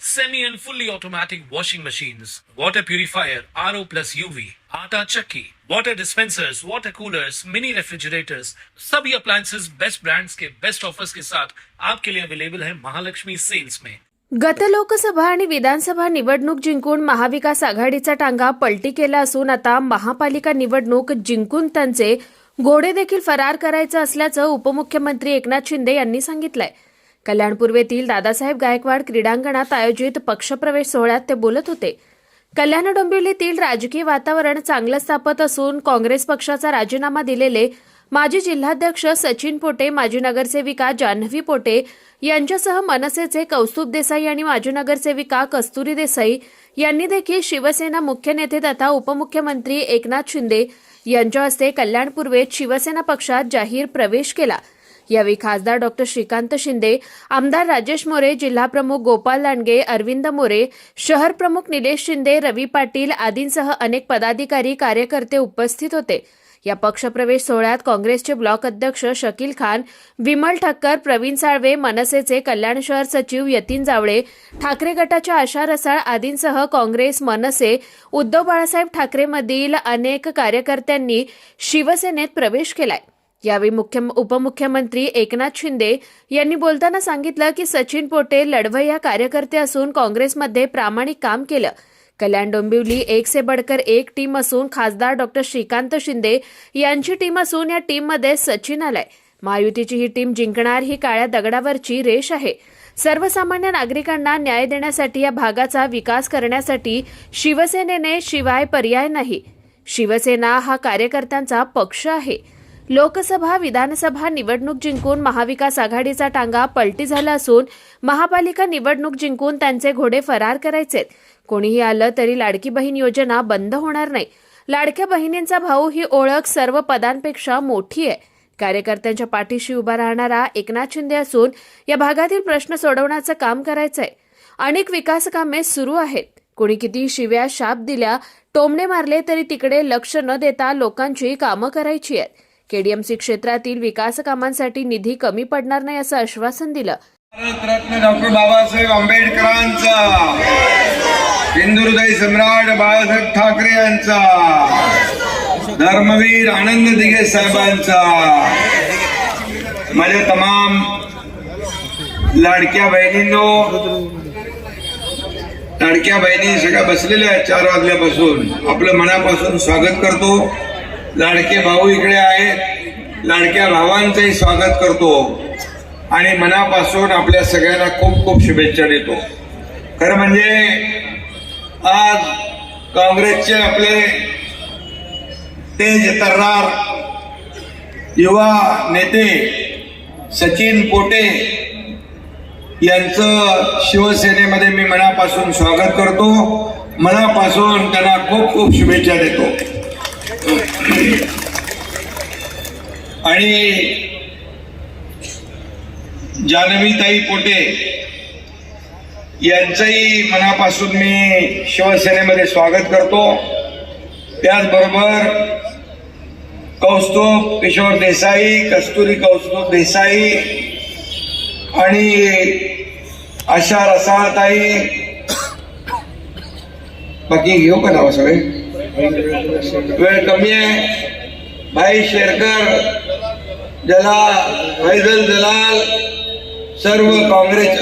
semi and fully automatic washing machines, water purifier, RO plus UV, आटा चक्की, water dispensers, water coolers, mini refrigerators, सभी appliances best brands के best offers के साथ आपके लिए अवेलेबल है महालक्ष्मी सेल्स में गत लोकसभा आणि विधानसभा निवडणूक जिंकून महाविकास आघाडीचा टांगा पलटी केला असून आता महापालिका निवडणूक जिंकून त्यांचे घोडे देखील फरार करायचं असल्याचं उपमुख्यमंत्री एकनाथ शिंदे यांनी सांगितलंय. कल्याणपूर्वेतील दादासाहेब गायकवाड क्रीडांगणात आयोजित पक्षप्रवेश सोहळ्यात ते बोलत होते. कल्याण डोंबिवलीतील राजकीय वातावरण चांगलं स्थापत असून काँग्रेस पक्षाचा राजीनामा दिलेले माजी जिल्हाध्यक्ष सचिन पोटे माजी नगरसेविका जान्हवी पोटे यांच्यासह मनसेचे कौस्तुभ देसाई आणि माजी नगरसेविका कस्तुरी देसाई यांनी देखील शिवसेना मुख्य नेते तथा उपमुख्यमंत्री एकनाथ शिंदे यांच्या हस्ते कल्याणपूर्वेत शिवसेना पक्षात जाहीर प्रवेश केला. यावेळी खासदार डॉक्टर श्रीकांत शिंदे आमदार राजेश मोरे जिल्हाप्रमुख गोपाल लांडगे अरविंद मोरे शहर प्रमुख निलेश शिंदे रवी पाटील आदींसह अनेक पदाधिकारी कार्यकर्ते उपस्थित होते. या पक्षप्रवेश सोहळ्यात काँग्रेसचे ब्लॉक अध्यक्ष शकील खान विमल ठक्कर प्रवीण साळवे मनसेचे कल्याण शहर सचिव यतीन जावळे ठाकरे गटाच्या आशा रसाळ आदींसह काँग्रेस मनसे उद्धव बाळासाहेब ठाकरेमधील अनेक कार्यकर्त्यांनी शिवसेनेत प्रवेश केलाय. यावेळी मुख्य उपमुख्यमंत्री एकनाथ शिंदे यांनी बोलताना सांगितलं की सचिन पोटे लढवय्या कार्यकर्ते असून काँग्रेसमध्ये प्रामाणिक काम केलं. कल्याण डोंबिवली एक से बडकर एक टीम असून खासदार डॉक्टर श्रीकांत शिंदे यांची टीम असून या टीममध्ये सचिन आलाय. महायुतीची ही टीम जिंकणार ही काळ्या दगडावरची रेष आहे. सर्वसामान्य नागरिकांना न्याय देण्यासाठी या भागाचा विकास करण्यासाठी शिवसेनेने शिवाय पर्याय नाही. शिवसेना हा कार्यकर्त्यांचा पक्ष आहे. लोकसभा विधानसभा निवडणूक जिंकून महाविकास आघाडीचा टांगा पलटी झाला असून महापालिका निवडणूक जिंकून त्यांचे घोडे फरार करायचेत. कोणीही आलं तरी लाडकी बहीण योजना बंद होणार नाही. लाडक्या बहिणींचा भाऊ ही ओळख सर्व पदांपेक्षा मोठी आहे. कार्यकर्त्यांच्या पाठीशी उभा राहणारा एकनाथ शिंदे असून या भागातील प्रश्न सोडवण्याचं काम करायचंय. अनेक विकास कामे सुरू आहेत. कोणी किती शिव्या शाप दिल्या टोमणे मारले तरी तिकडे लक्ष न देता लोकांची कामं करायची आहेत. केडीएमसी क्षेत्रातील विकास कामांसाठी निधी कमी पडणार नाही असं आश्वासन दिलं. भारतरत्न डॉक्टर बाबासाहेब आंबेडकरांचा हिंदुहृदय सम्राट बाळासाहेब ठाकरे यांचा धर्मवीर आनंद दिघे साहेबांचा माझ्या तमाम लाडक्या बहिणींनो लाडक्या बहिणी सगळ्या बसलेल्या आहेत चार वाजल्यापासून. आपलं मनापासून स्वागत करतो. लाडके भाऊ इकडे आहेत लाडक्या भावांचंही स्वागत करतो. आणि मनापासून आपल्या सगळ्यांना खूप खूप शुभेच्छा देतो. खरं म्हणजे आज काँग्रेसचे आपले तेज तर्रार युवा नेते सचिन पोटे यांचं शिवसेनेमध्ये मी मनापासून स्वागत करतो. मनापासून त्यांना खूप खूप शुभेच्छा देतो. आणि जानवीताई पोटे यांचंही मनापासून मी शिवसेनेमध्ये स्वागत करतो. त्याचबरोबर कौस्तुभ किशोर देसाई कस्तुरी कौस्तुभ देसाई आणि आशा रसाळताई बाकी घेऊ का नाव सगळे? वेळ कमी आहे. भाई शेरकर जला फैजल जलाल सर्व काँग्रेस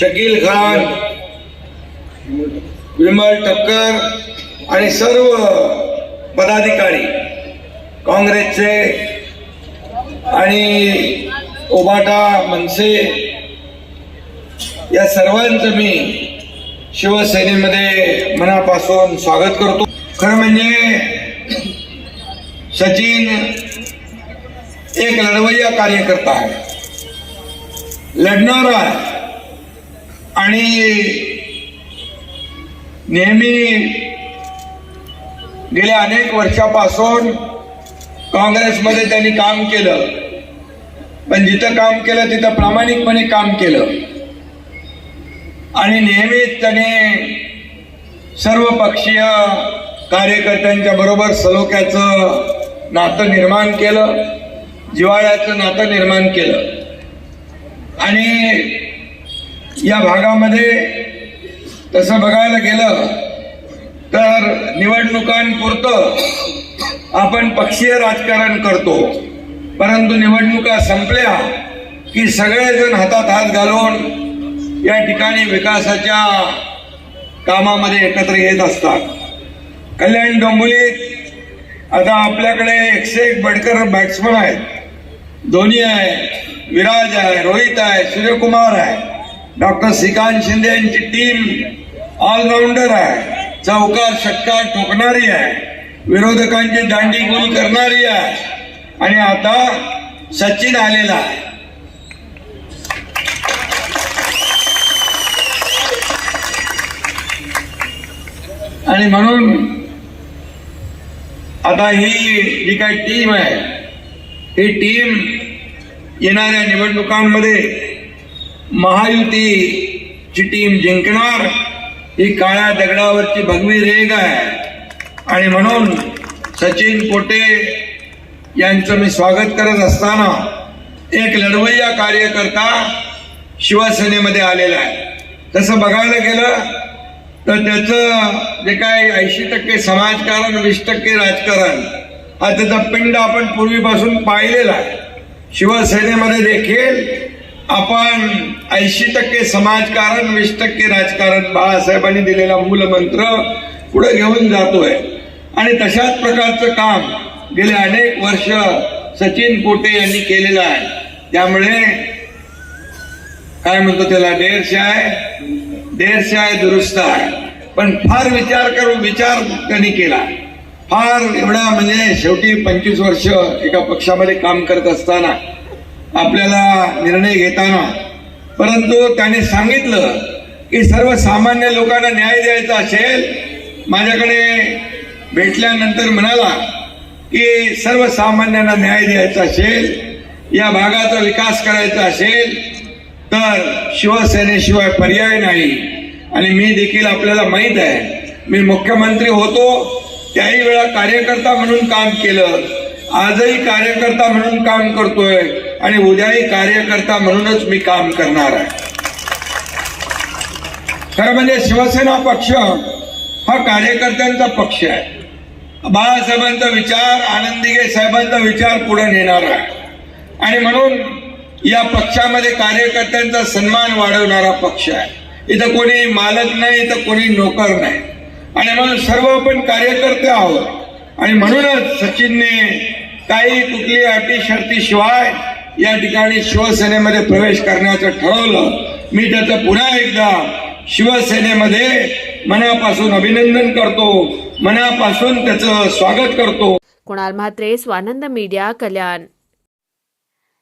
शकील खान विमल टक्कर आणि सर्व पदाधिकारी काँग्रेसचे आणि ओबाटा मनसे या सर्वांचं मी शिवसेनेमध्ये मनापासून स्वागत करतो. खरं म्हणजे सचिन एक लढवय्या कार्यकर्ता आहे. लढणारा आहे आणि नेहमी गेल्या अनेक वर्षापासून काँग्रेसमध्ये त्यांनी काम केलं. पण जिथं काम केलं तिथं प्रामाणिकपणे काम केलं. आणि नेहमीच त्याने सर्व पक्षीय कार्यकर्त्यांच्या बरोबर सलोख्याचं नातं निर्माण केलं जिव्हाळ्याचं नातं निर्माण केलं. आणि या भागामध्ये तसं बघायला गेलं तर निवडणुकांपुरतं आपण पक्षीय राजकारण करतो. परंतु निवडणुका संपल्या की सगळेजण हातात हात घालून या ठिकाणी विकासाच्या कामामध्ये एकत्र येत असतात. कल्याण डोंबिवलीत आता आपल्याकडे एकशे एक बडकर बॅट्समन आहेत. धोनी आहे विराज आहे रोहित आहे सूर्यकुमार आहे. डॉक्टर श्रीकांत शिंदे यांची टीम ऑलराऊंडर आहे. चौकार षटकार ठोकणारी आहे. विरोधकांची दांडी गोल करणारी आहे. आणि आता सचिन आलेला आहे. आणि म्हणून आता ही जी काही टीम आहे ही टीम येणाऱ्या निवडणुकांमध्ये महायुतीची टीम जिंकणार ही काळ्या दगडावरची भगवी रेग आहे. आणि म्हणून सचिन पोटे यांचं मी स्वागत करत असताना एक लढवय्या कार्यकर्ता शिवसेनेमध्ये आलेला आहे. तसं बघायला गेलं तर त्याचं जे काय ऐंशी टक्के समाजकारण वीस टक्के राजकारण हा त्याचा पिंड आपण पूर्वीपासून पाहिलेला आहे. शिवसेनेमध्ये देखील आपण ऐंशी टक्के समाजकारण वीस टक्के राजकारण बाळासाहेबांनी दिलेला मूलमंत्र पुढे घेऊन जातोय. आणि तशाच प्रकारचं काम गेले अनेक वर्ष सचिन कोटे यांनी केलेलं आहे. त्यामुळे काय म्हणतो त्याला? डेरशाय डेरशाय दुरुस्त आहे. पण फार विचार करून विचार त्यांनी केला. फार एवढा म्हणजे शेवटी पंचवीस वर्ष एका पक्षामध्ये काम करत असताना आपल्याला निर्णय घेताना परंतु त्याने सांगितलं की सर्वसामान्य लोकांना न्याय द्यायचा असेल माझ्याकडे भेटल्यानंतर म्हणाला की सर्वसामान्यांना न्याय द्यायचा असेल या भागाचा विकास करायचा असेल तर शिवसेनेशिवाय पर्याय नाही. आणि मी देखील आपल्याला माहीत आहे मी मुख्यमंत्री होतो त्याही वेळा कार्यकर्ता म्हणून काम केलं. आजही कार्यकर्ता म्हणून काम करतोय आणि उद्याही कार्यकर्ता म्हणूनच मी काम करणार आहे. खरं म्हणजे शिवसेना पक्ष हा कार्यकर्त्यांचा पक्ष आहे. बाळासाहेबांचा विचार आनंदीगे साहेबांचा विचार पुढे नेणार आहे. आणि म्हणून या पक्षामध्ये कार्यकर्त्यांचा सन्मान वाढवणारा पक्ष आहे. इथं कोणी मालक नाही इथं कोणी नोकर नाही. आणि म्हणून सर्व आपण कार्यकर्ते आहोत. आणि म्हणूनच सचिनने काही कुठली अटी शर्ती शिवाय या ठिकाणी शिवसेनेमध्ये प्रवेश करण्याचं ठरवलं. मी त्याचं पुन्हा एकदा शिवसेनेमध्ये मनापासून अभिनंदन करतो. मनापासून त्याचं स्वागत करतो. कुणाल म्हात्रे स्वानंद मीडिया कल्याण.